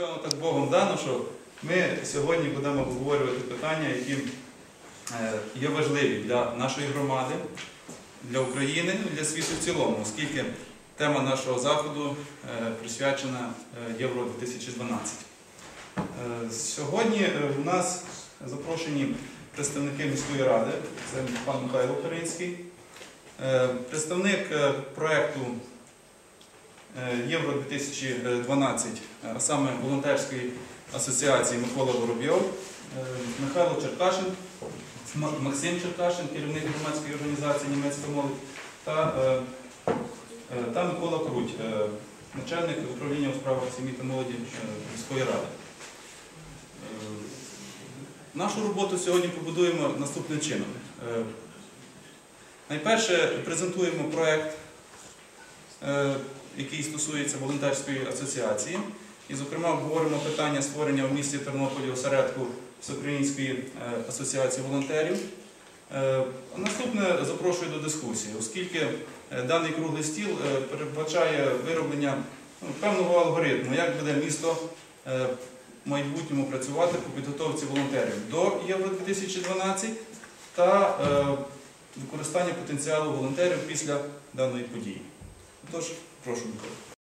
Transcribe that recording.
Певно, так Богом дано, що ми сьогодні будемо обговорювати питання, які е, є важливі для нашої громади, для України для світу в цілому, оскільки тема нашого заходу е, присвячена е, Євро 2012. Е, Сьогодні у нас запрошені представники міської ради, це пан Михайло Перинський, представник проекту е, Євро 2012, а саме волонтерської асоціації Микола Воробйов, е, Михайло Черкашин, Максим Черкашин, керівник громадської організації Німецька молодь, та, е, е, та Микола Круть, е, начальник управління у справах сім'ї та молоді е, міської ради. Е, Нашу роботу сьогодні побудуємо наступним чином. Е, Найперше презентуємо проект, е, який стосується волонтерської асоціації. І, зокрема, обговоримо питання створення в місті Тернополі осередку Всеукраїнської е, асоціації волонтерів. Е, Наступне запрошую до дискусії, оскільки е, даний круглий стіл передбачає вироблення ну, певного алгоритму, як буде місто в майбутньому працювати по підготовці волонтерів до Євро 2012 та використання потенціалу волонтерів після даної події. Тож, прошу. Микола.